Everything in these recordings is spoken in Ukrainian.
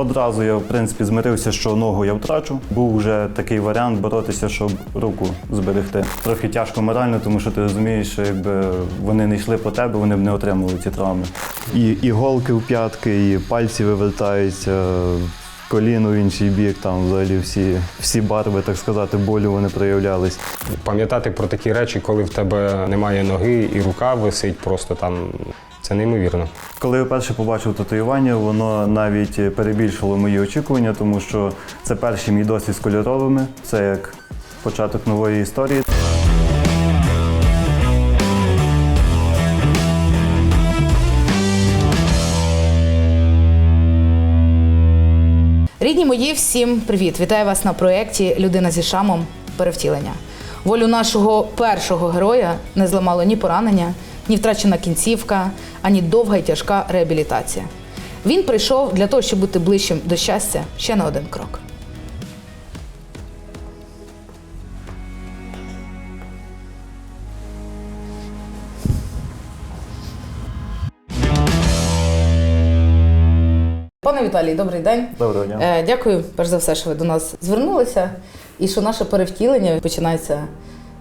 Одразу я в принципі змирився, що ногу я втрачу. Був вже такий варіант боротися, щоб руку зберегти. Трохи тяжко морально, тому що ти розумієш, що якби вони не йшли по тебе, вони б не отримали ці травми. І іголки в п'ятки, і пальці вивертаються. Коліно в інший бік, там взагалі всі, всі барви, так сказати, болю вони проявлялись. Пам'ятати про такі речі, коли в тебе немає ноги і рука висить, просто там це неймовірно. Коли я вперше побачив татуювання, воно навіть перебільшило мої очікування, тому що це перший мій досвід з кольоровими. Це як початок нової історії. Рідні мої, всім привіт! Вітаю вас на проєкті Людина зі шамом перевтілення. Волю нашого першого героя не зламало ні поранення, ні втрачена кінцівка, ані довга і тяжка реабілітація. Він прийшов для того, щоб бути ближчим до щастя ще на один крок. Віталій, добрий день. Доброго дня. Е, Дякую, перш за все, що ви до нас звернулися, і що наше перевтілення починається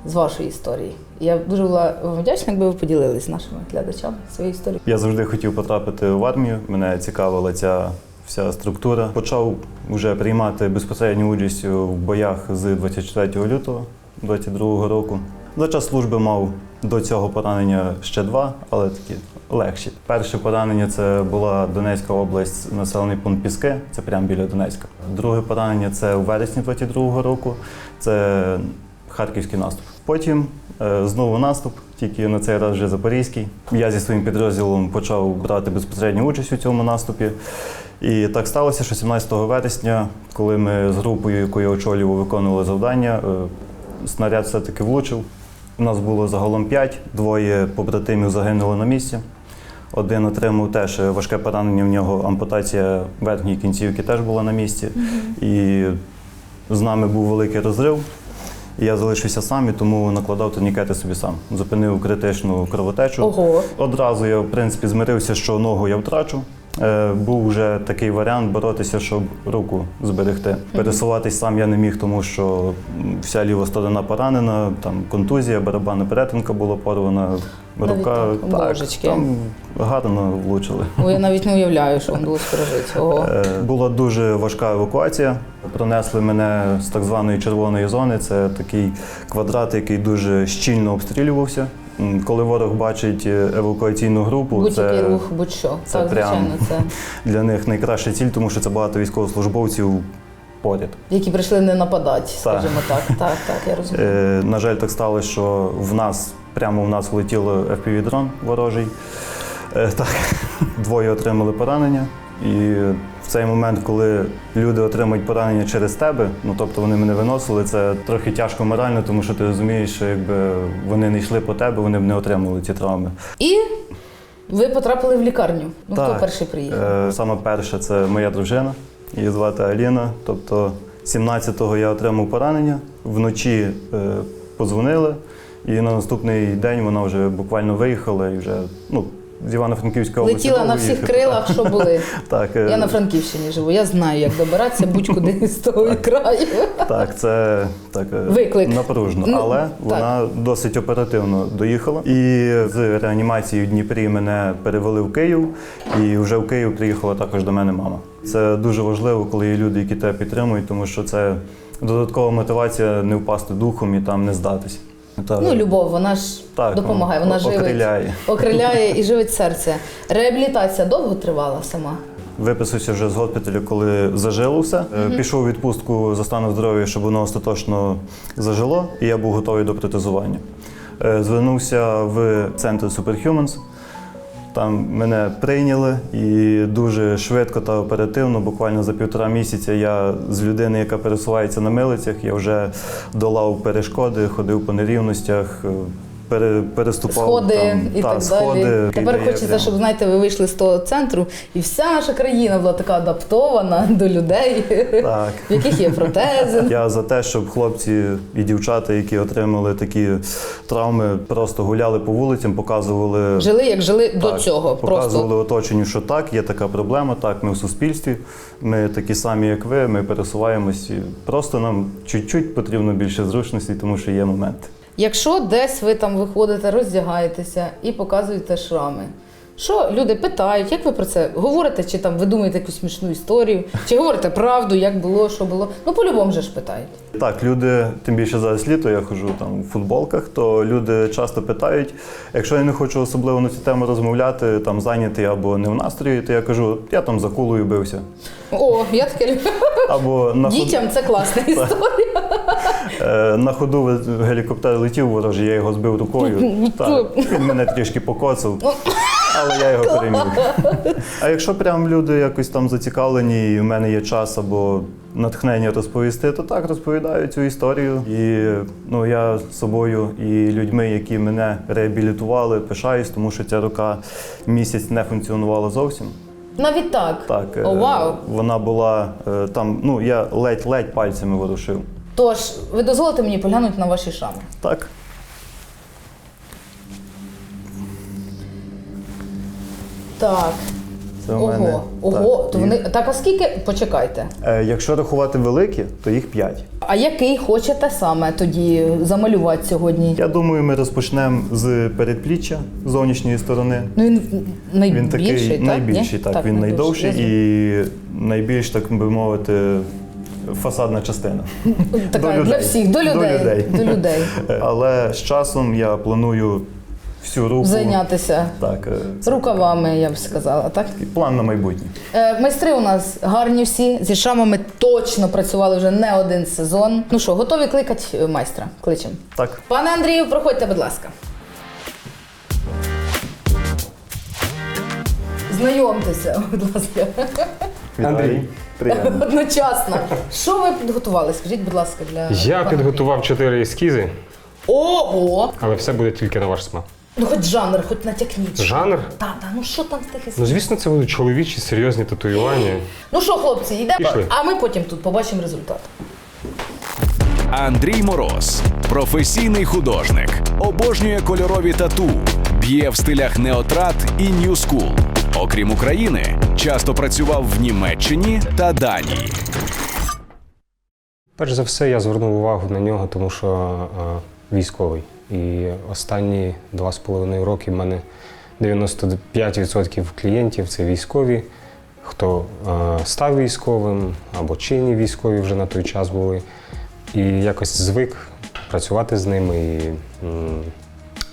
з вашої історії. Я дуже була вам вдячна, якби ви поділились з нашими глядачами своєю історією. Я завжди хотів потрапити в армію. Мене цікавила ця вся структура. Почав вже приймати безпосередню участь у боях з 24 лютого 22 року. За час служби мав до цього поранення ще два, але такі легші. Перше поранення це була Донецька область, населений пункт Піски, це прямо біля Донецька. Друге поранення це у вересні 22-го року. Це харківський наступ. Потім е, знову наступ, тільки на цей раз вже запорізький. Я зі своїм підрозділом почав брати безпосередню участь у цьому наступі. І так сталося, що 17 вересня, коли ми з групою, яку я очолював, виконували завдання, е, снаряд все-таки влучив. У нас було загалом п'ять, двоє побратимів загинули на місці. Один отримав теж важке поранення, в нього ампутація верхньої кінцівки теж була на місці. І з нами був великий розрив. І я залишився сам і тому накладав турнікети собі сам. Зупинив критичну кровотечу. Ого. Одразу я, в принципі, змирився, що ногу я втрачу. Е, був вже такий варіант боротися, щоб руку зберегти. Пересуватись сам я не міг, тому що вся ліва сторона поранена, там контузія, барабанна перетинка була порвана, Навіть рука так? Божечки. там гарно влучили. О, я навіть не уявляю, що вам було пережити. Ого. Е, Була дуже важка евакуація. Пронесли мене з так званої червоної зони. Це такий квадрат, який дуже щільно обстрілювався. Коли ворог бачить е, евакуаційну групу, Будь-який це рух, будь-що. це так, звичайно, це. для них найкраща ціль, тому що це багато військовослужбовців поряд. Які прийшли не нападати, скажімо так. Так, так, я розумію. Е, на жаль, так сталося, що в нас прямо в нас влетіло FPV-дрон ворожий. Е, так, двоє отримали поранення. І цей момент, коли люди отримують поранення через тебе, ну тобто вони мене виносили, це трохи тяжко морально, тому що ти розумієш, що якби вони не йшли по тебе, вони б не отримали ці травми. І ви потрапили в лікарню. Ну, хто перший приїхав? Е, Саме перше це моя дружина, її звати Аліна. Тобто 17-го я отримав поранення, вночі е, подзвонили, і на наступний день вона вже буквально виїхала і вже ну, з Івано-Франківської області. Летіла на всіх їхати. крилах, що були. Так, е, Я на Франківщині живу, я знаю, як добиратися будь-куди з того краю. так, це так, е, Виклик. напружно. Ну, Але так. вона досить оперативно доїхала. І з реанімації в Дніпрі мене перевели в Київ, і вже в Київ приїхала також до мене мама. Це дуже важливо, коли є люди, які тебе підтримують, тому що це додаткова мотивація не впасти духом і там не здатись. Та- Ну, любов, вона ж Так, допомагає, вона живить. окриляє. Окриляє і живить серце. Реабілітація довго тривала сама. Виписався вже з госпіталю, коли зажило все. Угу. Пішов у відпустку за станом здоров'я, щоб воно остаточно зажило, і я був готовий до протезування. Е, Звернувся в центр Superhumans. Там мене прийняли і дуже швидко та оперативно, буквально за півтора місяця я з людини, яка пересувається на милицях, я вже долав перешкоди, ходив по нерівностях. Пере, переступав Сходи там, і та, так сходи, далі. Тепер хочеться, прям- щоб знаєте, ви вийшли з того центру, і вся наша країна була така адаптована до людей, Так. в яких є протези. Я за те, щоб хлопці і дівчата, які отримали такі травми, просто гуляли по вулицям, показували Жили як жили до цього. Показували Просто оточенню, що так, є така проблема, так, ми в суспільстві, ми такі самі, як ви, ми пересуваємось. Просто нам чуть-чуть потрібно більше зручності, тому що є моменти. Якщо десь ви там виходите, роздягаєтеся і показуєте шрами. Що люди питають, як ви про це говорите, чи там ви думаєте якусь смішну історію, чи говорите правду, як було, що було? Ну, по-любому же ж питають. Так, люди, тим більше зараз літо, я хожу там у футболках, то люди часто питають. Якщо я не хочу особливо на цю тему розмовляти, там зайнятий або не в настрої, то я кажу, я там за кулою бився. О, я таке люблю. Або на Дітям це класна історія. Е, на ходу гелікоптер летів ворожий, я його збив рукою. Так, він мене трішки покоцав. Але я його переміг. А якщо прям люди якось там зацікавлені, і в мене є час або натхнення розповісти, то так розповідаю цю історію. І ну, я собою і людьми, які мене реабілітували, пишаюсь, тому що ця рука місяць не функціонувала зовсім. Навіть так. Так, е, О, вау. вона була е, там, ну я ледь-ледь пальцями ворушив. Тож, ви дозволите мені поглянути на ваші шрами? Так. Так. Це в мене. Ого, ого, так, то вони. Так, а скільки? Почекайте. Е, Якщо рахувати великі, то їх п'ять. А який хочете саме тоді замалювати сьогодні? Я думаю, ми розпочнемо з передпліччя зовнішньої сторони. Ну він найбільший, Він такий так? найбільший, Ні? так, він найдовший і найбільш, так би мовити, фасадна частина. Така до для всіх, до До людей. людей. До людей. Е, Але з часом я планую всю руку. Зайнятися Так, е, рукавами, я б сказала, так? план на майбутнє. Е, майстри у нас гарні всі. Зі шрамами точно працювали вже не один сезон. Ну що, готові кликати майстра? Кличемо. Так, Пане Андрію, проходьте, будь ласка. Знайомтеся, будь ласка. Андрій. Приємно. Одночасно. Що ви підготували? Скажіть, будь ласка, для Я пана підготував чотири ескізи, Ого! але все буде тільки на ваш смак. Ну хоч жанр, хоч натякніть. Жанр? Та, та, ну що там з тих Ну, звісно, це будуть чоловічі серйозні татуювання. Ну що, хлопці, йдемо, Пішли. а ми потім тут побачимо результат. Андрій Мороз професійний художник, обожнює кольорові тату, б'є в стилях неотрат і нью-скул. Окрім України, часто працював в Німеччині та Данії. Перш за все, я звернув увагу на нього, тому що е, військовий. І останні два з половиною роки в мене 95% клієнтів це військові, хто е, став військовим або чинні військові вже на той час були. І якось звик працювати з ними. І,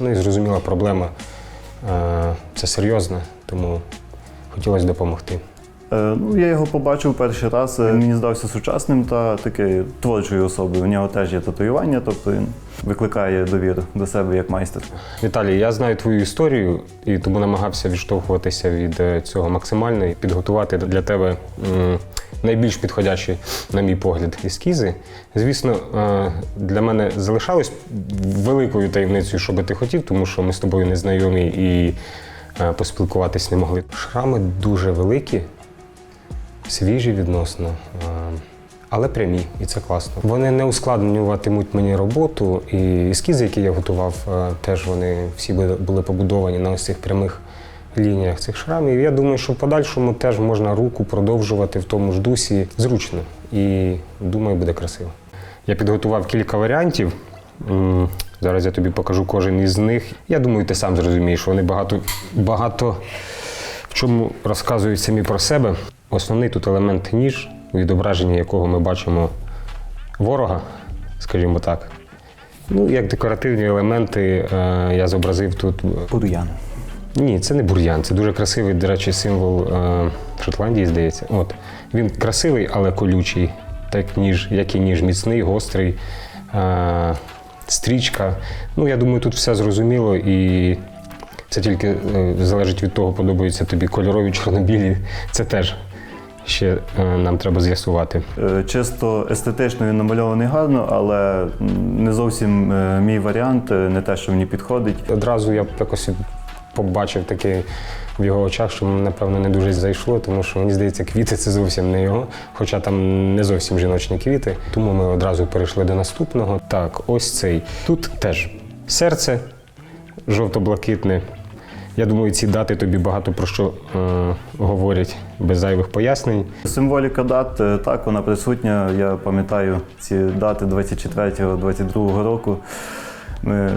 ну і зрозуміла проблема. Е, це серйозна, тому хотілося допомогти. Е, Ну, я його побачив перший раз. Він мені здався сучасним та такою творчою особою. У нього теж є татуювання, тобто він викликає довіру до себе як майстер. Віталій, я знаю твою історію і тому намагався відштовхуватися від е, цього максимально і підготувати для тебе найбільш підходящі, на мій погляд, ескізи. Звісно, е, для мене залишалось великою таємницею, що би ти хотів, тому що ми з тобою не знайомі і е, поспілкуватись не могли. Шрами дуже великі, свіжі відносно. е, але прямі, і це класно. Вони не ускладнюватимуть мені роботу, і ескізи, які я готував, теж вони всі були побудовані на ось цих прямих лініях цих шрамів. Я думаю, що в подальшому теж можна руку продовжувати в тому ж дусі зручно. І думаю, буде красиво. Я підготував кілька варіантів. Зараз я тобі покажу кожен із них. Я думаю, ти сам зрозумієш, вони багато, багато в чому розказують самі про себе. Основний тут елемент ніж, відображення якого ми бачимо ворога, скажімо так. Ну, як декоративні елементи е, я зобразив тут. Бур'ян. Ні, це не бур'ян, це дуже красивий, до речі, символ е, Шотландії, здається. От. Він красивий, але колючий, так ніж, як і ніж, міцний, гострий, е, стрічка. Ну, я думаю, тут все зрозуміло і це тільки е, залежить від того, подобаються тобі кольорові чорнобілі. Це теж ще е, нам треба з'ясувати. Е, Чисто естетично він намальований гарно, але не зовсім мій варіант, не те, що мені підходить. Одразу я якось побачив таке в його очах, що напевно не дуже зайшло, тому що мені здається, квіти це зовсім не його, хоча там не зовсім жіночні квіти. Тому ми одразу перейшли до наступного. Так, ось цей. Тут теж серце жовто-блакитне. Я думаю, ці дати тобі багато про що е, говорять без зайвих пояснень. Символіка дат, е, так, вона присутня. Я пам'ятаю ці дати 24-22 року. Ми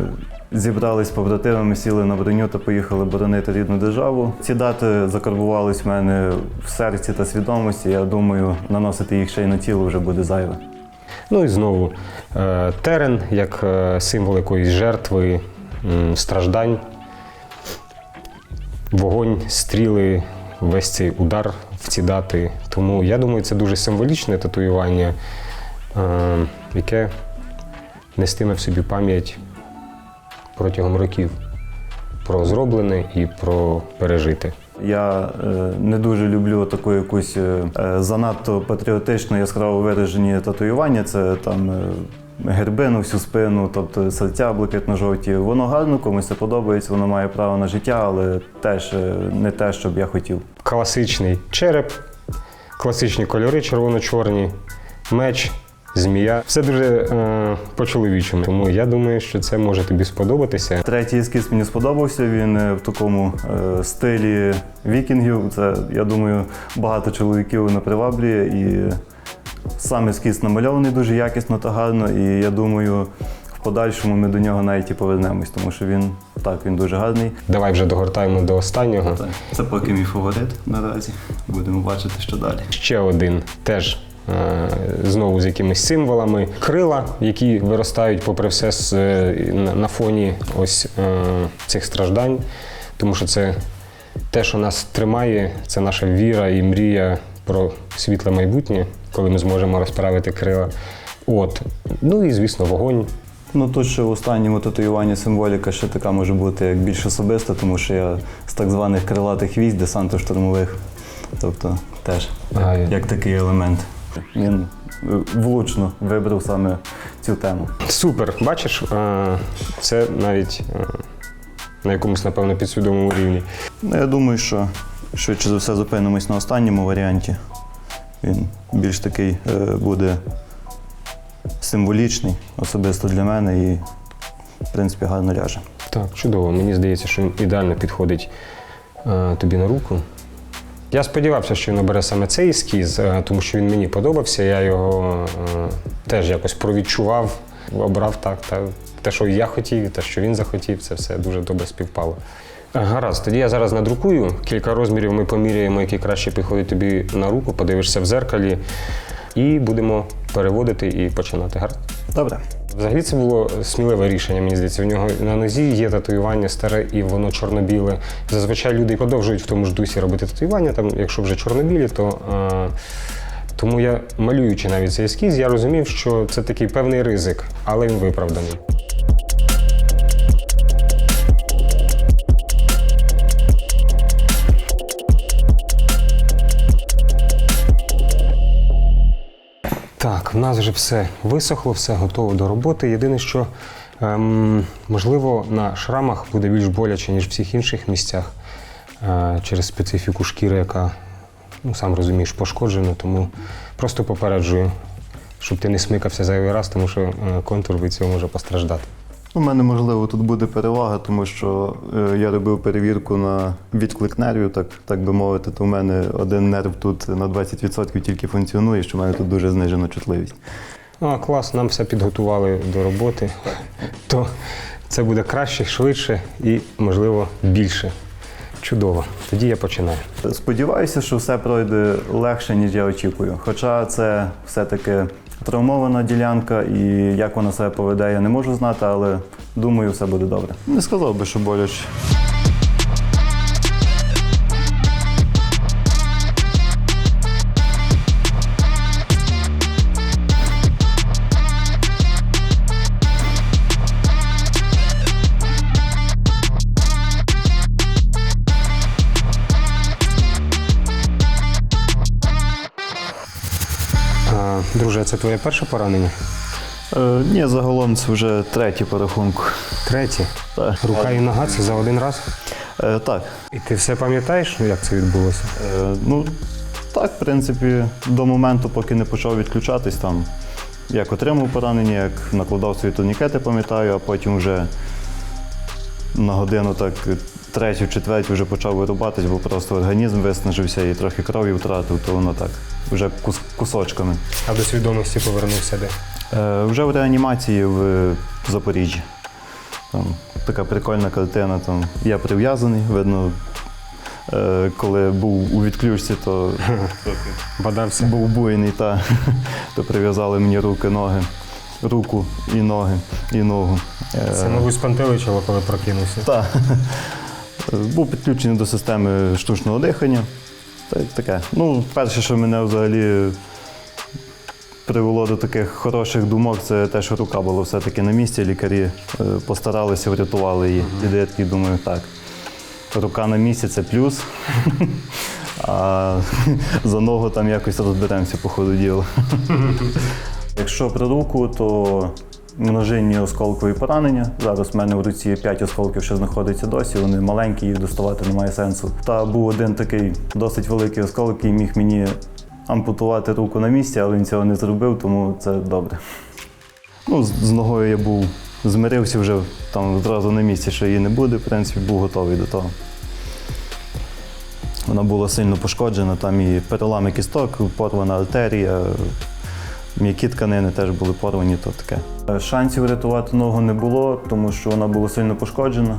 зібрались побратимами, сіли на броню та поїхали боронити рідну державу. Ці дати закарбувались в мене в серці та свідомості. Я думаю, наносити їх ще й на тіло вже буде зайве. Ну і знову е, терен як е, символ якоїсь жертви, страждань, вогонь, стріли, весь цей удар в ці дати. Тому я думаю, це дуже символічне татуювання, е, яке нестиме в собі пам'ять протягом років про зроблене і про пережите. Я е, не дуже люблю таку якусь е, е, занадто патріотично яскраво виражені татуювання. Це там герби на всю спину, тобто серця блакитно-жовті. Воно гарно, комусь це подобається, воно має право на життя, але теж не те, що б я хотів. класичний череп, класичні кольори червоно-чорні, меч, змія. Все дуже е, по-чоловічому. Тому я думаю, що це може тобі сподобатися. Третій ескіз мені сподобався. Він е, в такому е, стилі вікінгів. Це, я думаю, багато чоловіків не приваблює. І сам ескіз намальований дуже якісно та гарно. І я думаю, в подальшому ми до нього навіть і повернемось, тому що він так, він дуже гарний. Давай вже догортаємо до останнього. Це поки мій фаворит наразі. Будемо бачити, що далі. Ще один теж. Е, Знову з якимись символами крила, які виростають, попри все, е, на- фоні ось е, цих страждань, тому що це те, що нас тримає, це наша віра і мрія про світле майбутнє, коли ми зможемо розправити крила. От. Ну і звісно, вогонь. Ну тут ще в останньому татуюванні символіка ще така може бути як більш особиста, тому що я з так званих крилатих військ, десанту штурмових. Тобто теж А, як такий елемент. Він е, влучно вибрав саме цю тему. Супер, бачиш, е, це навіть е, на якомусь, напевно, підсвідомому рівні. Ну, я думаю, що швидше за все зупинимось на останньому варіанті. Він більш такий буде символічний, особисто для мене, і в принципі гарно ляже. Так, чудово. Мені здається, що він ідеально підходить тобі на руку. Я сподівався, що він обере саме цей ескіз, е, тому що він мені подобався. Я його е, теж якось провідчував, обрав так. Та, те, що я хотів, те, що він захотів, це все дуже добре співпало. Е, Гаразд, тоді я зараз надрукую. Кілька розмірів ми поміряємо, які краще підходять тобі на руку, подивишся в зеркалі, і будемо переводити і починати. грати Добре. Взагалі це було сміливе рішення, мені здається. У нього на нозі є татуювання старе і воно чорно-біле. Зазвичай люди продовжують в тому ж дусі робити татуювання, там, якщо вже чорно-білі, то. Е, тому я, малюючи навіть цей ескіз, я розумів, що це такий певний ризик, але він виправданий. В нас вже все висохло, все готово до роботи. Єдине, що ем, можливо на шрамах буде більш боляче, ніж в всіх інших місцях е, через специфіку шкіри, яка, ну сам розумієш, пошкоджена. Тому просто попереджую, щоб ти не смикався зайвий раз, тому що е, контур від цього може постраждати. У мене, можливо, тут буде перевага, тому що е, я робив перевірку на відклик нервів, так, так би мовити, то в мене один нерв тут на 20% тільки функціонує, що в мене тут дуже знижена чутливість. А, клас, нам все підготували до роботи. То це буде краще, швидше і, можливо, більше. Чудово. Тоді я починаю. Сподіваюся, що все пройде легше, ніж я очікую. Хоча це все-таки травмована ділянка, і як вона себе поведе, я не можу знати, але думаю, все буде добре. Не сказав би, що боляче. Це твоє перше поранення? Е, ні, загалом це вже третє по рахунку. Третє. Так. Рука і нога це за один раз. Е, так. І ти все пам'ятаєш, як це відбулося? Е, ну, так, в принципі, до моменту, поки не почав відключатись, там, як отримав поранення, як накладав свої турнікети, пам'ятаю, а потім вже на годину так третю, четвертю вже почав вирубатись, бо просто організм виснажився і трохи крові втратив, то воно так, вже кус- кусочками. А до свідомості повернувся де? Е, вже в реанімації в Запоріжжі. Там така прикольна картина. Там я прив'язаний, видно, е, коли був у відключці, то Бадався. був буйний, та, то прив'язали мені руки, ноги, руку і ноги, і ногу. Е, Це, мабуть, спантеличило, коли прокинувся. та. Був підключений до системи штучного дихання. Та й таке. Ну, перше, що мене взагалі привело до таких хороших думок, це те, що рука була все-таки на місці. Лікарі е, постаралися, врятували її. І я такий думаю, так. Рука на місці це плюс. А за ногу там якось розберемося по ходу діла. Якщо про руку, то множинні осколкові поранення. Зараз в мене в руці 5 осколків ще знаходиться досі, вони маленькі, їх доставати немає сенсу. Та був один такий досить великий осколок, який міг мені ампутувати руку на місці, але він цього не зробив, тому це добре. Ну, з, ногою я був змирився вже там зразу на місці, що її не буде, в принципі, був готовий до того. Вона була сильно пошкоджена, там і перелами кісток, порвана артерія, м'які тканини теж були порвані, то таке. Е, Шансів рятувати ногу не було, тому що вона була сильно пошкоджена.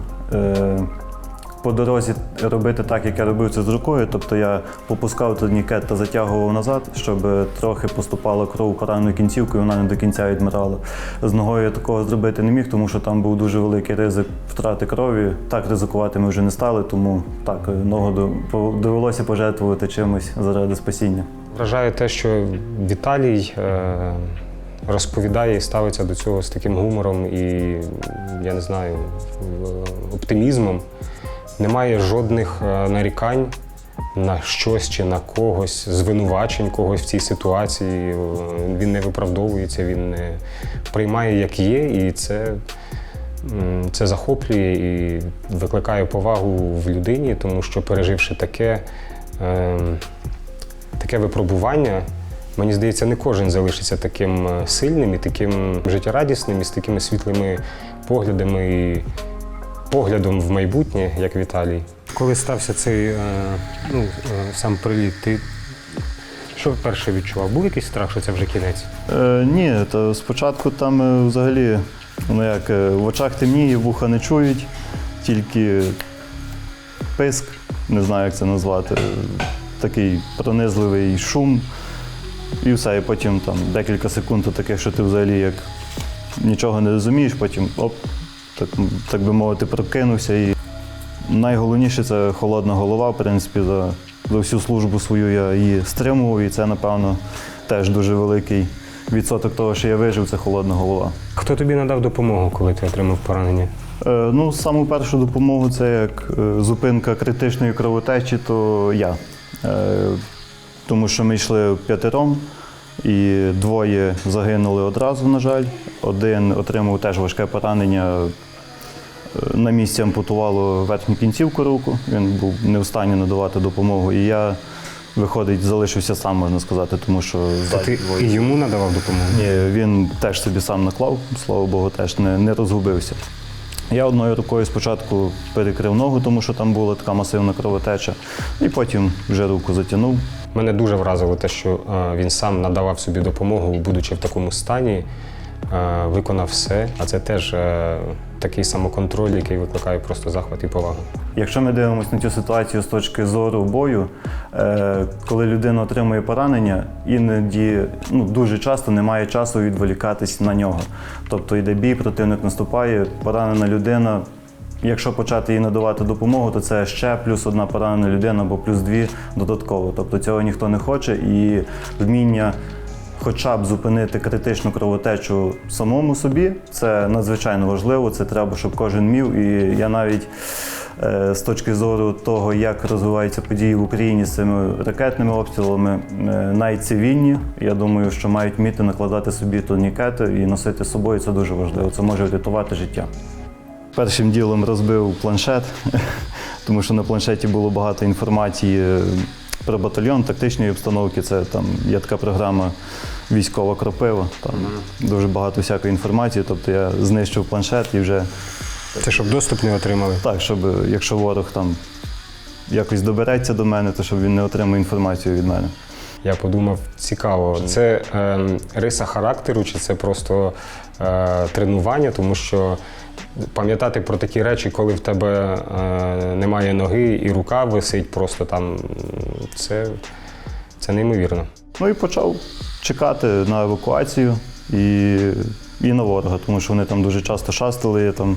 Е, По дорозі робити так, як я робив це з рукою, тобто я попускав турнікет та затягував назад, щоб е, трохи поступала кров пораною кінцівкою, вона не до кінця відмирала. З ногою я такого зробити не міг, тому що там був дуже великий ризик втрати крові. Так ризикувати ми вже не стали, тому так, е, ногу довелося пожертвувати чимось заради спасіння. Вражає те, що Віталій е, розповідає і ставиться до цього з таким гумором і, я не знаю, оптимізмом. Немає жодних е, нарікань на щось чи на когось, звинувачень когось в цій ситуації. Е, Він не виправдовується, він не приймає як є, і це, це захоплює і викликає повагу в людині, тому що переживши таке. ем, таке випробування, мені здається, не кожен залишиться таким е, сильним і таким життєрадісним, і з такими світлими поглядами і поглядом в майбутнє, як Віталій. Коли стався цей е, ну, е, сам приліт, ти що перше відчував? Був якийсь страх, що це вже кінець? Е, ні, то спочатку там е, взагалі ну як, в очах темніє, вуха не чують, тільки писк, не знаю, як це назвати, такий пронизливий шум. І все, і потім там декілька секунд таких, що ти взагалі як нічого не розумієш, потім оп, так, так би мовити, прокинувся. І найголовніше це холодна голова. В принципі, за, за всю службу свою я її стримував, і це, напевно, теж дуже великий відсоток того, що я вижив, це холодна голова. Хто тобі надав допомогу, коли ти отримав поранення? Е, ну, саму першу допомогу це як е, зупинка критичної кровотечі, то я. Е, тому що ми йшли п'ятером, і двоє загинули одразу, на жаль. Один отримав теж важке поранення. На місці ампутувало верхню кінцівку руку. Він був не в стані надавати допомогу. І я, виходить, залишився сам, можна сказати, тому що ззаді ти двоє. і йому надавав допомогу? Ні, він теж собі сам наклав, слава Богу, теж не, не розгубився. Я одною рукою спочатку перекрив ногу, тому що там була така масивна кровотеча, і потім вже руку затягнув. Мене дуже вразило те, що е, він сам надавав собі допомогу, будучи в такому стані, виконав все. А це теж е, такий самоконтроль, який викликає просто захват і повагу. Якщо ми дивимося на цю ситуацію з точки зору бою, е, коли людина отримує поранення, іноді ну, дуже часто немає часу відволікатись на нього. Тобто йде бій, противник наступає, поранена людина. Якщо почати їй надавати допомогу, то це ще плюс одна поранена людина або плюс дві додатково. Тобто цього ніхто не хоче, і вміння хоча б зупинити критичну кровотечу самому собі, це надзвичайно важливо. Це треба, щоб кожен мів. І я навіть Е, З точки зору того, як розвиваються події в Україні з цими ракетними обстрілами, е, навіть цивільні, я думаю, що мають вміти накладати собі турнікети і носити з собою. Це дуже важливо. Це може врятувати життя. Першим ділом розбив планшет, тому що на планшеті було багато інформації про батальйон, тактичної обстановки. Це там є така програма військова кропива. Там дуже багато всякої інформації. Тобто я знищив планшет і вже Це щоб доступ не отримали. так, щоб е, якщо ворог там якось добереться до мене, то щоб він не отримав інформацію від мене. Я подумав, цікаво, це е, риса характеру, чи це просто е, тренування, тому що пам'ятати про такі речі, коли в тебе е, немає ноги і рука висить, просто там це, це неймовірно. Ну і почав чекати на евакуацію і, і на ворога, тому що вони там дуже часто шастали. Я там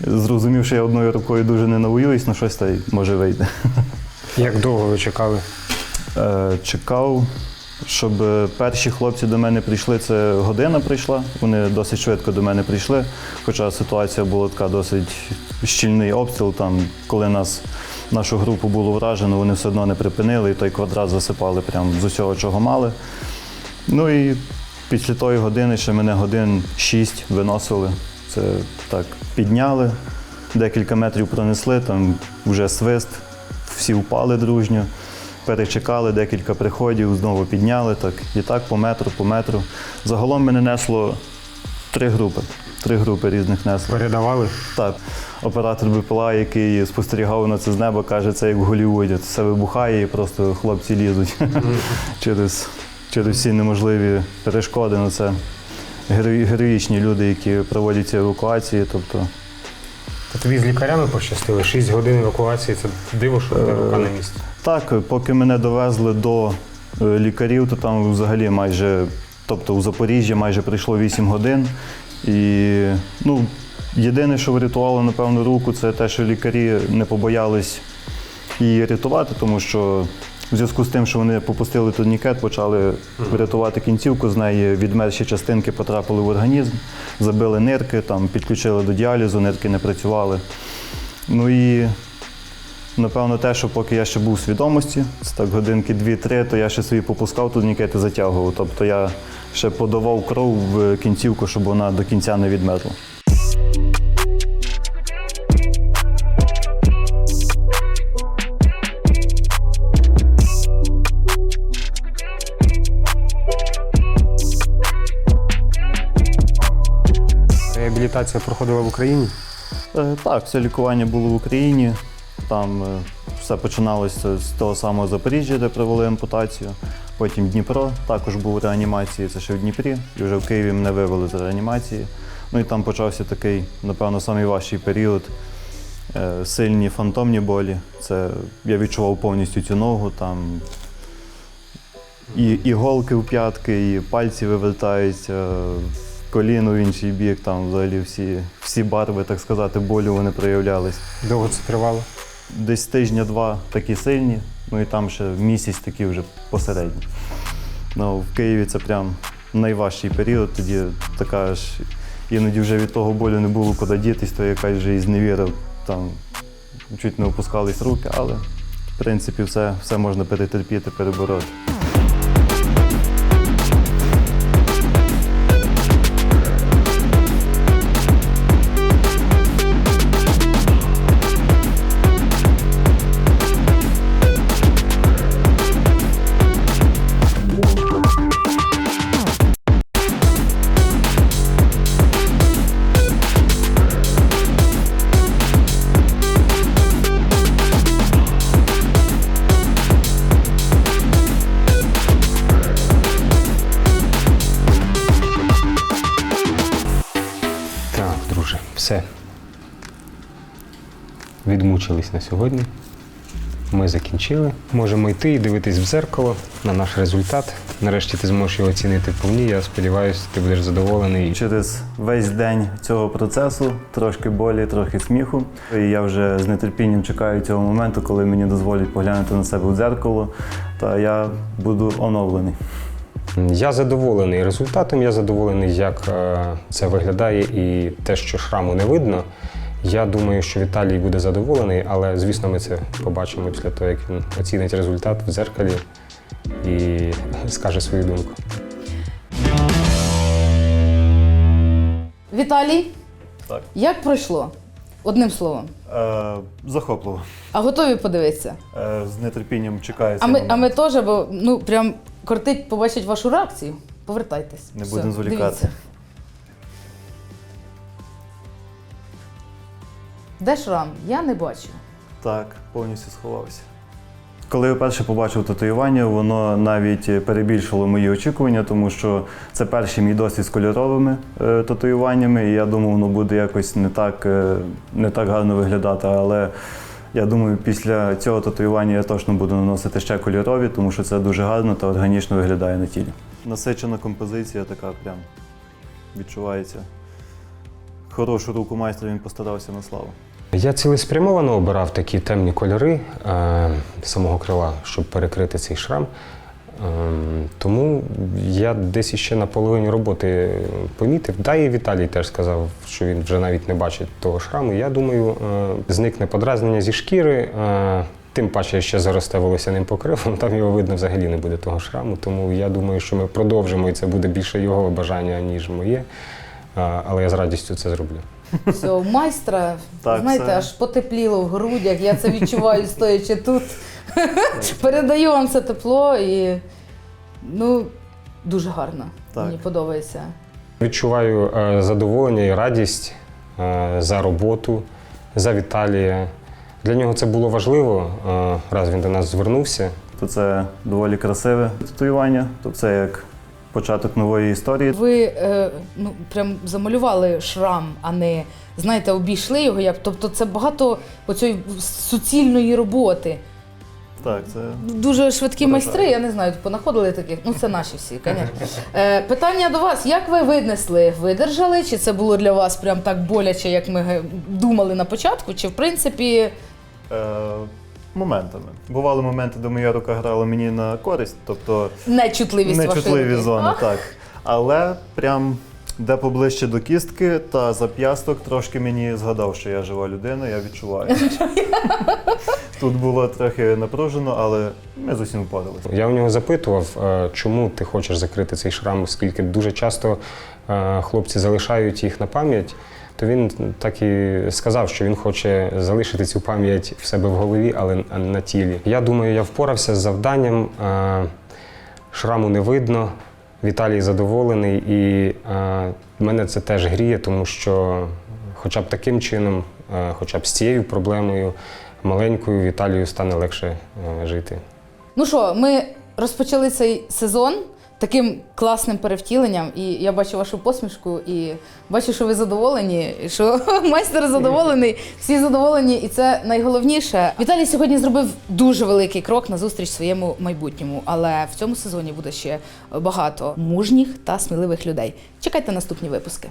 зрозумів, що я одною рукою дуже не навоююсь, на щось та й може вийде. Як довго ви чекали? Е, Чекав, щоб е, перші хлопці до мене прийшли. Це година прийшла. Вони досить швидко до мене прийшли. Хоча ситуація була така досить щільний обстріл. Там, коли нас, нашу групу було вражено, вони все одно не припинили і той квадрат засипали прямо з усього, чого мали. Ну і після тої години ще мене годин шість виносили. Це так, підняли, декілька метрів пронесли, там вже свист, всі впали дружньо, перечекали декілька приходів, знову підняли, так, і так по метру, по метру. Загалом мене несло три групи. Три групи різних несло. Передавали? Так, оператор БПЛА, який спостерігав на це з неба, каже, це як в Голлівуді. Все вибухає і просто хлопці лізуть через, через всі неможливі перешкоди. Ну, це героїчні люди, які проводять ці евакуації. Тобто, тобі з лікарями пощастило. 6 годин евакуації це диво, що Е, рука на місці. Так, поки мене довезли до е, лікарів, то там взагалі майже, тобто у Запоріжжі майже прийшло 8 годин. І ну, єдине, що врятувало, напевно, руку, це те, що лікарі не побоялись її рятувати, тому що в зв'язку з тим, що вони попустили турнікет, почали рятувати кінцівку, з неї відмерші частинки потрапили в організм, забили нирки, там, підключили до діалізу, нирки не працювали. Ну і Напевно, те, що поки я ще був у свідомості, це так годинки 2-3, то я ще собі попускав турнікети затягував. Тобто я ще подавав кров в кінцівку, щоб вона до кінця не відмерла. Реабілітація проходила в Україні. Е, Так, все лікування було в Україні. Там е, все починалося з того самого Запоріжжя, де провели ампутацію. Потім Дніпро також був в реанімації, це ще в Дніпрі. І вже в Києві мене вивели з реанімації. Ну і там почався такий, напевно, найважчий період. Е, Сильні фантомні болі. Це я відчував повністю цю ногу. Там і іголки в п'ятки, і пальці вивертаються, коліно в інший бік, там взагалі всі, всі барви, так сказати, болю вони проявлялись. Довго це тривало? Десь тижня-два такі сильні, ну і там ще місяць такі вже посередні. Ну, в Києві це прям найважчий період, тоді така ж іноді вже від того болю не було куди дітись, то якась вже і зневіра, там чуть не опускались руки, але в принципі все, все можна перетерпіти, перебороти. Відмучились на сьогодні. Ми закінчили. Можемо йти і дивитись в дзеркало на наш результат. Нарешті ти зможеш його оцінити вповні. Я сподіваюся, ти будеш задоволений. Через весь день цього процесу трошки болі, трохи сміху. І я вже з нетерпінням чекаю цього моменту, коли мені дозволять поглянути на себе в дзеркало, та я буду оновлений. Я задоволений результатом, я задоволений, як е, це виглядає, і те, що шраму не видно. Я думаю, що Віталій буде задоволений, але звісно, ми це побачимо після того, як він оцінить результат в дзеркалі і скаже свою думку. Віталій, Так. як пройшло? Одним словом. Е, захопливо. А готові подивитися? Е, з нетерпінням чекаю. А ми, а ми теж, бо ну прям кортить побачить вашу реакцію. Повертайтесь. Не будемо зволікати. Де шрам? Я не бачу. Так, повністю сховався. Коли я вперше побачив татуювання, воно навіть перебільшило мої очікування, тому що це перший мій досвід з кольоровими е, татуюваннями, і я думав, воно буде якось не так, е, не так гарно виглядати. Але я думаю, після цього татуювання я точно буду наносити ще кольорові, тому що це дуже гарно та органічно виглядає на тілі. Насичена композиція така прям відчувається. Хорошу руку майстра він постарався на славу. Я цілеспрямовано обирав такі темні кольори е, самого крила, щоб перекрити цей шрам. Е, тому я десь іще на половині роботи помітив. Да, і Віталій теж сказав, що він вже навіть не бачить того шраму. Я думаю, е, зникне подразнення зі шкіри. Е, Тим паче ще заросте волосяним покривом, там його видно взагалі не буде того шраму. Тому я думаю, що ми продовжимо, і це буде більше його бажання, ніж моє. Але я з радістю це зроблю. Все, майстра, Так, знаєте, це- аж потепліло в грудях. Я це відчуваю, стоячи тут. Передаю вам це тепло і ну, дуже гарно. Так. Мені подобається. Відчуваю е, задоволення і радість е, за роботу, за Віталія. Для нього це було важливо, е, раз він до нас звернувся. То це доволі красиве татуювання, то це як початок нової історії. Ви е, ну, прям замалювали шрам, а не знаєте, обійшли його. Як, тобто це багато оцієї суцільної роботи. Так, це Дуже швидкі Вражає. майстри, я не знаю, понаходили таких. Ну, це наші всі, звісно. Е, питання до вас: як ви винесли? Видержали? Чи це було для вас прям так боляче, як ми думали на початку? Чи в принципі е, моментами. Бували моменти, де моя рука грала мені на користь, тобто нечутливість нечутливі зони, Ах, так. Але прям де поближче до кістки та зап'ясток трошки мені згадав, що я жива людина, я відчуваю. Тут було трохи напружено, але ми з усім впоралися. Я у нього запитував, е, чому ти хочеш закрити цей шрам, оскільки дуже часто е, хлопці залишають їх на пам'ять. То він так і сказав, що він хоче залишити цю пам'ять в себе в голові, але на тілі. Я думаю, я впорався з завданням. Шраму не видно. Віталій задоволений, і е, мене це теж гріє, тому що хоча б таким чином, е, хоча б з цією проблемою маленькою Віталію стане легше е, жити. Ну що, ми розпочали цей сезон таким класним перевтіленням, і я бачу вашу посмішку, і бачу, що ви задоволені, що майстер задоволений, всі задоволені, і це найголовніше. Віталій сьогодні зробив дуже великий крок на зустріч своєму майбутньому, але в цьому сезоні буде ще багато мужніх та сміливих людей. Чекайте наступні випуски.